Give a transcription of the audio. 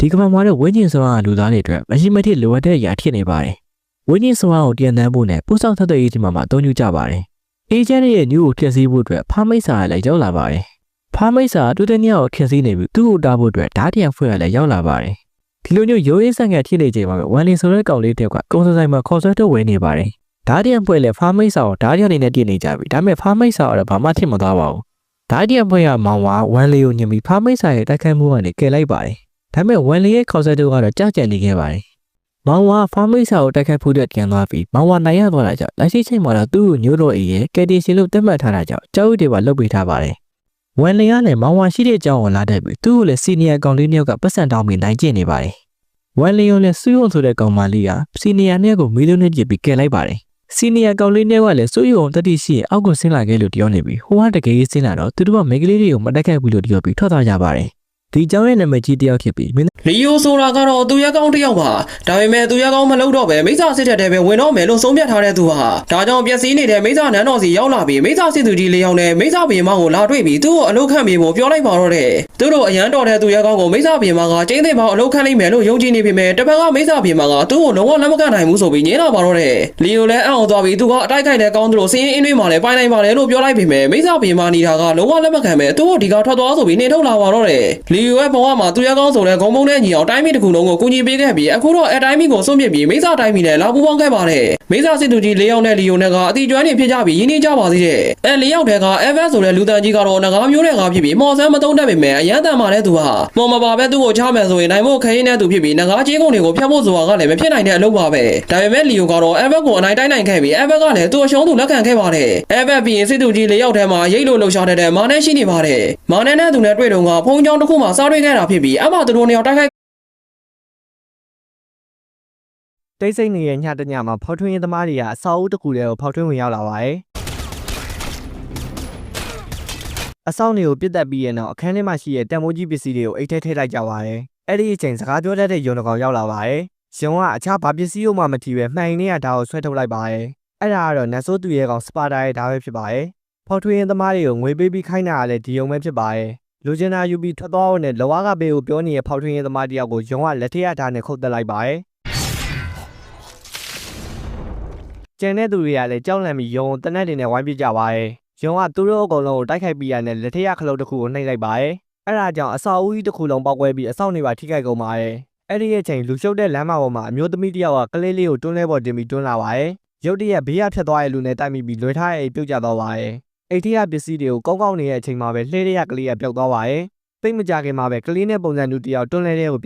ဒီကမ္ဘာမှာတဲ့ဝင်းကျင်စွမ်းအားလူသားတွေအတွက်မရှိမဖြစ်လိုအပ်တဲ့အရာဖြစ်နေပါတယ်ဝင်းကျင်စွမ်းအားကိုတည်တံ့ဖို့နဲ့ပို့ဆောင်ထပ်တဲ့ရေးဒီမှာမှာအသုံးပြုကြပါတယ်အေဂျင့်ရဲ့ညူကိုဖျက်ဆီးဖို့အတွက်ဖားမိတ်စာရလည်းရောက်လာပါတယ်ဖားမိတ်စာတူတဲ့ညကိုဖျက်ဆီးနေပြီးသူ့ကိုတားဖို့အတွက်ဓာတ်တရံဖွဲ့ရလည်းရောက်လာပါတယ်ဒီလိုမျိုးရိုးရေးဆန်ကန်ဖြစ်နေချိန်မှာပဲဝန်လင်ဆိုတဲ့ကောင်လေးတယောက်ကကုန်းစဆိုင်မှာခေါ်ဆွဲတော့ဝင်နေပါတယ်ဓာတ်တရံဖွဲ့လည်းဖားမိတ်စာကိုဓာတ်တရံအနေနဲ့တည်နေကြပြီဒါပေမဲ့ဖားမိတ်စာကတော့ဘာမှထင်မသွားပါဘူးဓာတ်တရံဖွဲ့ရမောင်ဝါဝန်လေးကိုညှင်ပြီးဖားမိတ်စာရဲ့တိုက်ခိုက်မှုကနေကယ်လိုက်ပါတယ် ဒါပေမဲ့ဝန်လေးရဲ့ခေါ်ဆွဲတော့ကတော့ကြောက်ကြံနေခဲ့ပါတယ်မောင်ဝါဖားမိတ်ဆာကိုတိုက်ခိုက်ဖို့အတွက်ပြန်သွားပြီးမောင်ဝါနိုင်ရသွားတာကြောင့်လက်ရှိချိန်မှာတော့သူ့ကိုညိုးတော့အေးရဲ့ကယ်တီရှင်လို့သတ်မှတ်ထားတာကြောင့်ကြောက်ရွံ့တွေပါလုတ်ပေးထားပါတယ်။ဝန်လင်ကလည်းမောင်ဝါရှိတဲ့အကြောင်းကိုလာတတ်ပြီးသူ့ကိုလည်းစီနီယာကောင်လေးနှစ်ယောက်ကပတ်စံတောင်းပြီးနိုင်ကျင့်နေပါတယ်။ဝန်လင်ရောလည်းစူးယုံဆိုတဲ့ကောင်မလေးကစီနီယာနှစ်ယောက်ကိုမီးလုံးနဲ့ကြည့်ပြီးကယ်လိုက်ပါတယ်။စီနီယာကောင်လေးနှစ်ယောက်ကလည်းစူးယုံတတိရှိရင်အောက်ကိုဆင်းလာခဲ့လို့ပြောနေပြီးဟိုကတကယ်ကြီးဆင်းလာတော့သူတို့ကမိန်းကလေးတွေကိုမတက်ခဲ့ဘူးလို့ပြောပြီးထွက်သွားကြပါတယ်။ ဒီကြောင့်ရဲ့နာမည်ကြီးတစ်ယောက်ဖြစ်ပြီးမင်းလီယိုဆိုတာကတော့သူရက်ကောင်းတစ်ယောက်ပါဒါပေမဲ့သူရက်ကောင်းမလုပ်တော့ပဲမိစ္ဆာစစ်တဲ့တဲ့ပဲဝင်တော့မယ်လို့ဆုံးဖြတ်ထားတဲ့သူဟာဒါကြောင့်ပျက်စီးနေတဲ့မိစ္ဆာနန်းတော်စီရောက်လာပြီးမိစ္ဆာစစ်သူကြီးလေးယောက်နဲ့မိစ္ဆာဘီမောင်ကိုလာတွေ့ပြီးသူ့ကိုအလုတ်ခန့်ပြီးဖို့ပြောလိုက်ပါတော့တယ်သူတို့အရန်တော်တဲ့သူရက်ကောင်းကိုမိစ္ဆာဘီမောင်ကကျင်းသိမ်းပေါင်းအလုတ်ခန့်လိုက်မယ်လို့ယုံကြည်နေပေမဲ့တပတ်ကမိစ္ဆာဘီမောင်ကသူ့ကိုလုံးဝလက်မခံနိုင်ဘူးဆိုပြီးညင်းလာပါတော့တယ်လီယိုလည်းအံ့ဩသွားပြီးသူကအတိုက်ခိုက်တဲ့ကောင်းသူတို့စင်းရင်အင်းတွေမှာလည်းပိုင်နိုင်ပါလေလို့ပြောလိုက်ပေမဲ့မိစ္ဆာဘီမောင်နေတာကလုံးဝလက်မခံပဲသူ့ကိုဒီကထွက်သွားဆိုပြီးနှင်ထုတ်လာပါတော့တယ်လီယိုရဲ့ဘဝမှာသူရက်ကောင်းဆိုတဲ့ဂုံမုံနဲ့ညီအောင်တိုင်းမီတစ်ခုလုံးကိုကူညီပေးခဲ့ပြီးအခုတော့အတိုင်းမီကိုစွန့်ပစ်ပြီးမိစ္ဆာတိုင်းမီနဲ့လာပူပေါင်းခဲ့ပါတယ်မိစ္ဆာစစ်သူကြီး၄ယောက်နဲ့လီယိုနဲ့ကအတီကျွမ်းနေဖြစ်ကြပြီးရင်းနှီးကြပါသေးတယ်အဲ၄ယောက်တည်းက Evan ဆိုတဲ့လူတန်းကြီးကတော့ငကားမျိုးနဲ့ငါဖြစ်ပြီးမော်ဆန်းမတုံးတတ်ပေမဲ့အရန်တန်ပါတဲ့သူဟာမော်မပါပဲသူ့ကိုချမယ်ဆိုရင်နိုင်ဖို့ခရင်တဲ့သူဖြစ်ပြီးငကားချင်းကုန်တွေကိုဖျက်ဖို့ဆိုတာကလည်းမဖြစ်နိုင်တဲ့အလုပ်ပါပဲဒါပေမဲ့လီယိုကတော့ Evan ကိုအနိုင်တိုင်းနိုင်ခဲ့ပြီး Evan ကလည်းသူ့အရှုံးသူလက်ခံခဲ့ပါတယ် Evan ပြီးရင်စစ်သူကြီး၄ယောက်ထဲမှာရိတ်လို့လှုပ်ရှားတဲ့မာနဲ့ရှိနေပါတယ်မာနဲ့နဲ့သူနဲ့တွေ့တော့ကဖုံးချောင်းတစ်ခုမှစားတွေ့ခဲ့တာဖြစ်ပြီးအမှသူတို့နှစ်ယောက်တိုက်ခိုက်တိတ်ဆိတ်နေတဲ့ညတညမှာဖောက်ထွင်းရေးသမားတွေကအစာအုပ်တစ်ခုတည်းကိုဖောက်ထွင်းဝင်ရောက်လာပါတယ်။အဆောင်တွေကိုပြစ်တက်ပြီးရဲ့နောက်အခန်းထဲမှာရှိတဲ့တံမိုးကြီးပစ္စည်းတွေကိုအိတ်ထဲထည့်လိုက်ကြပါတယ်။အဲ့ဒီအချိန်စကားပြောတတ်တဲ့ယုံတကောင်ရောက်လာပါတယ်။ယုံကအခြားဘာပစ္စည်းမှမထီပဲမှန်ရင်နဲ့ဓာတ်ကိုဆွဲထုတ်လိုက်ပါတယ်။အဲ့ဒါကတော့နတ်ဆိုးသူရဲ့ကောင်စပါတာရဲ့ဓာတ်ပဲဖြစ်ပါတယ်။ဖောက်ထွင်းရေးသမားတွေကိုငွေပေးပြီးခိုင်းတာကလည်းဒီယုံပဲဖြစ်ပါတယ်။ လူကျင်နာယူပြီးထွက်သွားအောင်နဲ့လောကကဘေးကိုပြောနေတဲ့ဖောက်ထွင်းရေးသမားတယောက်ကိုယုံကလက်ထက်ရဓာတ်နဲ့ခုတ်တက်လိုက်ပါတယ်။ကျန်တဲ့သူတွေကလည်းကြောက်လန့်ပြီးယုံကိုတနက်တွေနဲ့ဝိုင်းပြကြပါရဲ့။ယုံကသူတို့အကုန်လုံးကိုတိုက်ခိုက်ပြီးရတဲ့လက်ထက်ရခလုတ်တစ်ခုကိုနှိပ်လိုက်ပါရဲ့။အဲ့ဒါကြောင့်အစာအုပ်ကြီးတစ်ခုလုံးပေါက်ကွဲပြီးအဆောင်တွေပါထိခိုက်ကုန်ပါရဲ့။အဲ့ဒီရဲ့ချိန်လူရှုပ်တဲ့လမ်းမပေါ်မှာအမျိုးသမီးတစ်ယောက်ကကလေးလေးကိုတွန်းလဲပေါ်တင်ပြီးတွန်းလာပါရဲ့။ရုတ်တရက်ဘေးရဖြတ်သွားတဲ့လူနဲ့တိုက်မိပြီးလွှဲထားတဲ့အိမ်ပြုတ်ကျသွားပါရဲ့။ အိတ်ထရပစ္စည်းတွေကိုကောင်းကောင်းနေတဲ့အချိန်မှာပဲလှဲရရကလေးကပျောက်သွားပါရဲ့။သိမ့်မကြခင်မှာပဲကလေးနဲ့ပုံစံတူတစ်ယောက်တွန်းလဲတဲ့ကို